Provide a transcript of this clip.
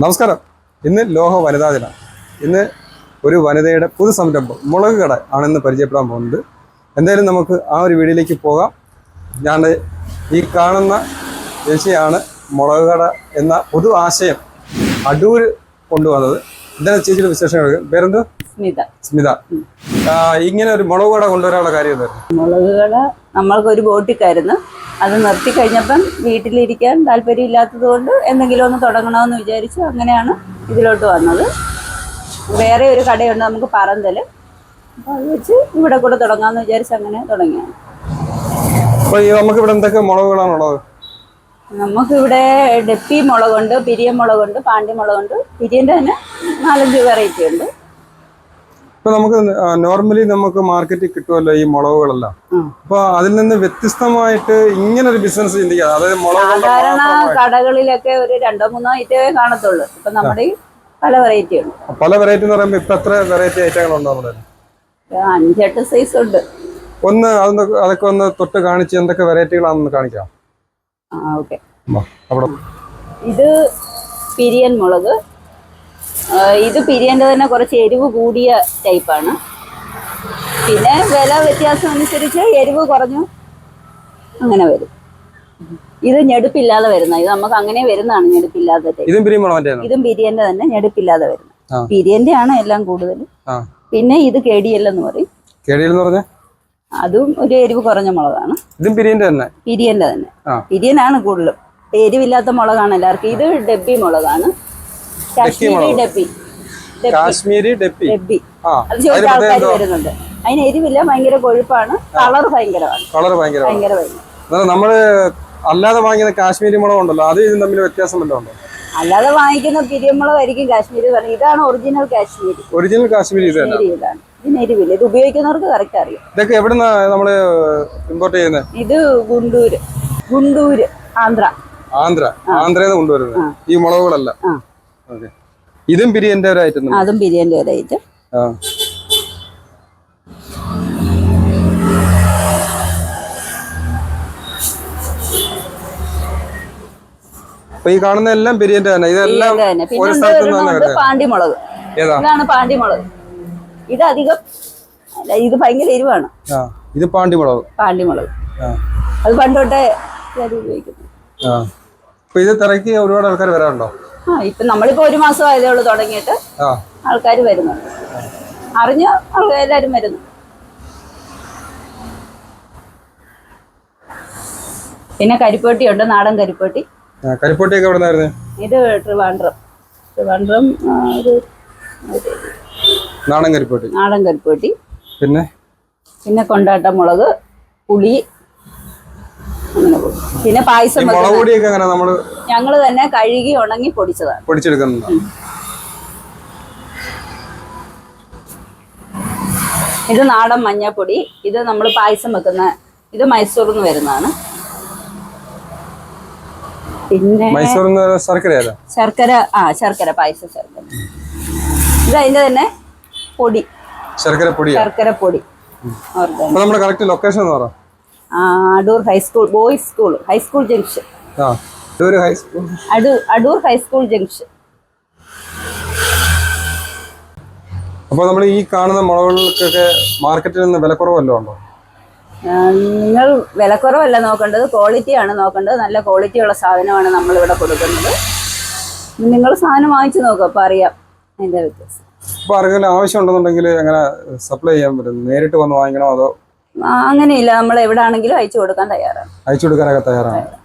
നമസ്കാരം. ഇന്ന് ലോഹ വനിതാ ദിനം. ഇന്ന് ഒരു വനിതയുടെ പുതു സംരംഭം മുളക് കട ആണ് ഇന്ന് പരിചയപ്പെടാൻ പോകുന്നത് എന്തായാലും നമുക്ക് ആ ഒരു വീഡിയോയിലേക്ക് പോകാം. ഞാൻ ഈ കാണുന്ന ചേച്ചിയാണ് മുളക് കട എന്ന പൊതു ആശയം അടൂർ കൊണ്ടുവന്നത്. എന്താണ് ചേച്ചിയുടെ വിശേഷങ്ങൾ പേരെന്ത്? സ്മിത. സ്മിത. ഇങ്ങനെ ഒരു മുളക് കട കൊണ്ടുവരാനുള്ള കാര്യം മുളക് കട നമ്മൾക്ക് ഒരു ബോട്ടിക്കായിരുന്നു. അത് നിർത്തി കഴിഞ്ഞപ്പം വീട്ടിലിരിക്കാൻ താല്പര്യമില്ലാത്തത് കൊണ്ട് എന്തെങ്കിലും ഒന്ന് തുടങ്ങണമെന്ന് വിചാരിച്ചു അങ്ങനെയാണ് ഇതിലോട്ട് വന്നത്. വേറെ ഒരു കടയുണ്ട് നമുക്ക് പറന്തൽ. അപ്പോൾ അത് വെച്ച് ഇവിടെ കൂടെ തുടങ്ങാമെന്ന് വിചാരിച്ച് അങ്ങനെ തുടങ്ങിയാണ്. നമുക്ക് ഇവിടെ എന്തൊക്കെ മുളകുകളാണുള്ളത്? നമുക്കിവിടെ ഡെപ്പി മുളകുണ്ട് പിരിയൻ മുളകുണ്ട് പാണ്ടി മുളകുണ്ട് പിരിയന്റെ തന്നെ നാലഞ്ച് വെറൈറ്റി ഉണ്ട്. ഇപ്പൊ നമുക്ക് നോർമലി നമുക്ക് മാർക്കറ്റിൽ കിട്ടുമല്ലോ ഈ മുളകുകളെല്ലാം. അപ്പൊ അതിൽ നിന്ന് വ്യത്യസ്തമായിട്ട് ഇങ്ങനെ ഒരു ബിസിനസ് ചിന്തിക്കാം. അതായത് മുളക് കടകളിലൊക്കെ ഒരു രണ്ടോ മൂന്നോ ഐറ്റമേ കാണത്തുള്ളൂ. ഇപ്പൊ നമ്മുടെ പല വെറൈറ്റി ഉണ്ട് പല വെറൈറ്റി എന്ന് പറയുമ്പോൾ ഇപ്പൊ എത്ര വെറൈറ്റി ഐറ്റങ്ങളുണ്ടോ നമ്മുടെ കയ്യിൽ? ഒരു അഞ്ചെട്ട് സൈസ് ഉണ്ട്. ഒന്ന് അതൊന്ന് അതൊക്കെ ഒന്ന് തൊട്ട് കാണിച്ച് എന്തൊക്കെ വെറൈറ്റികളാണെന്ന് കാണിക്കാം. ഇത് പിരിയൻ മുളക് ഇത് പിരിയന്റെ തന്നെ കുറച്ച് എരിവ് കൂടിയ ടൈപ്പാണ് പിന്നെ വില വ്യത്യാസം അനുസരിച്ച് എരിവ് കുറഞ്ഞു അങ്ങനെ വരും. ഇത് ഞെടുപ്പില്ലാതെ വരുന്ന ഇത് നമുക്ക് അങ്ങനെ വരുന്നതാണ് ഞെടുപ്പില്ലാതെ ടൈപ്പ് ഇതും പിരിയന്റെ തന്നെ ഞെടുപ്പില്ലാതെ. വരുന്നത്. പിരിയന്റെ ആണ് എല്ലാം കൂടുതൽ. പിന്നെ ഇത് കേടിയല്ലെന്ന് പറയും. കേടിയിൽ എന്ന് പറഞ്ഞാൽ അതും ഒരു എരിവ് കുറഞ്ഞ മുളകാണ്. ഇതും പിരിയന്റെ തന്നെ? പിരിയന്റെ തന്നെ. പിരിയനാണ് കൂടുതലും. എരിവില്ലാത്ത മുളകാണ് എല്ലാവർക്കും. ഇത് ഡബ്ബി മുളകാണ്. കാശ്മീരി ഡബ്ബി കാശ്മീരി ഡെപ്പി. ആ അത് അതിന് ചോദിച്ച ആൾക്കാർ വരുന്നുണ്ട്. അതിന് എരിവില്ല ഭയങ്കര കൊഴുപ്പാണ്. കളർ ഭയങ്കരമാണ്. കളർ ഭയങ്കര ഭയങ്കര. നമ്മൾ അല്ലാതെ വാങ്ങിക്കുന്ന കാശ്മീരി മുളക് ഉണ്ടല്ലോ അത് ഇതും തമ്മിൽ വ്യത്യാസം വല്ലതും ഉണ്ടോ? അല്ലാതെ വാങ്ങിക്കുന്ന പിരിയമുളകായിരിക്കും കാശ്മീരി പറഞ്ഞത്. ഇതാണ് ഒറിജിനൽ കാശ്മീരി. ഒറിജിനൽ കാശ്മീരി ഇതാണ്. ഇതിനെരിവില്ല ഇത് ഉപയോഗിക്കുന്നവർക്ക് കറക്റ്റ് അറിയാം. ഇതൊക്കെ എവിടുന്നാ നമ്മൾ ഇമ്പോർട്ട് ചെയ്യുന്നത് ഇത് ഗുണ്ടൂര്. ഗുണ്ടൂര് ആന്ധ്ര. ആന്ധ്ര. ആന്ധ്രയിൽ നിന്ന് കൊണ്ടുവരുന്നത്. ഈ മുളകുകളല്ല. ഇതും ബിരിയാണിന്റെ ഒരു ഐറ്റം അതും ബിരിയാണിന്റെ ഒരു ഐറ്റം അപ്പൊ ഈ കാണുന്ന എല്ലാം ബിരിയാണി തന്നെ ഇതെല്ലാം ഒരു സ്ഥലത്ത് പാണ്ടിമുളക്. ഇതാണ് പാണ്ടിമുളക്. ഇത് അധികം ഇത് ഭയങ്കര എരിവാണ്. ഇത് പാണ്ടിമുളക്. പാണ്ടിമുളക്. അത് പണ്ടോട്ടെ ഉപയോഗിക്കുന്നു. ഇത് തിരക്കി ഒരുപാട് ആൾക്കാർ വരാറുണ്ടോ? ആ നമ്മളിപ്പോ ഒരു മാസം ആയതേ ഉള്ളൂ തുടങ്ങിയിട്ട് ആൾക്കാർ വരുന്നു അറിഞ്ഞ എല്ലാരും വരുന്നു. പിന്നെ കരിപ്പേട്ടി ഉണ്ട് നാടൻ കരിപ്പേട്ടി. കരിപ്പോട്ടി കരിപ്പൊട്ടിയൊക്കെ എവിടെ നിന്നായിരുന്നു ഇത് ട്രിവാൻഡ്രം. ട്രിവാൻഡ്രം ഒരു നാടൻ കരിപ്പോട്ടി. നാടൻ കരിപ്പേട്ടി. പിന്നെ? പിന്നെ കൊണ്ടാട്ട മുളക് പുളി പിന്നെ പായസം മുളകുപൊടിയൊക്കെ അങ്ങനെ നമ്മൾ ഞങ്ങൾ തന്നെ കഴുകി ഉണങ്ങി പൊടിച്ചതാണ്. പൊടിച്ചെടുക്കുന്നത്? ഇത് നാടൻ മഞ്ഞപ്പൊടി. ഇത് നമ്മൾ പായസം വെക്കുന്ന ഇത് മൈസൂർന്ന് നിന്ന് വരുന്നതാണ്. പിന്നെ മൈസൂരിൽ ശർക്കര ശർക്കര ആ ശർക്കര പായസം ശർക്കര. ഇത് അതിന്റെ തന്നെ പൊടി. ശർക്കര പൊടി ശർക്കര പൊടി. നമ്മുടെ കറക്റ്റ് ലൊക്കേഷൻ എന്ന് പറ. ആ, Adoor high school boys school high school junction Adoor high school junction അപ്പോൾ നമ്മൾ ഈ കാണുന്ന മുളകൾക്കൊക്കെ മാർക്കറ്റിൽ നിന്ന് വിലക്കുറവല്ലോ ഉണ്ടോ? നിങ്ങൾ വിലക്കുറവല്ല നോക്കേണ്ടത് ക്വാളിറ്റിയാണ് നോക്കേണ്ടത്. നല്ല ക്വാളിറ്റിയുള്ള സാധനമാണ് നമ്മളിവിടെ കൊടുക്കുന്നത്. നിങ്ങൾ സാധനം വാങ്ങിച്ചു നോക്കുക അപ്പോൾ അറിയാം അതിന്റെ വ്യത്യാസം. ഇപ്പോൾ ആർക്കെങ്കിലും ആവശ്യം ഉണ്ടെന്നുണ്ടെങ്കിൽ എങ്ങനെ സപ്ലൈ ചെയ്യാൻ പറ്റും. നേരിട്ട് വന്ന് വാങ്ങിക്കണോ അതോ അങ്ങനെയില്ല. നമ്മൾ എവിടെ ആണെങ്കിലും അയച്ചു കൊടുക്കാൻ തയ്യാറാണ്. അയച്ചു കൊടുക്കാനൊക്കെ തയ്യാറാണ്.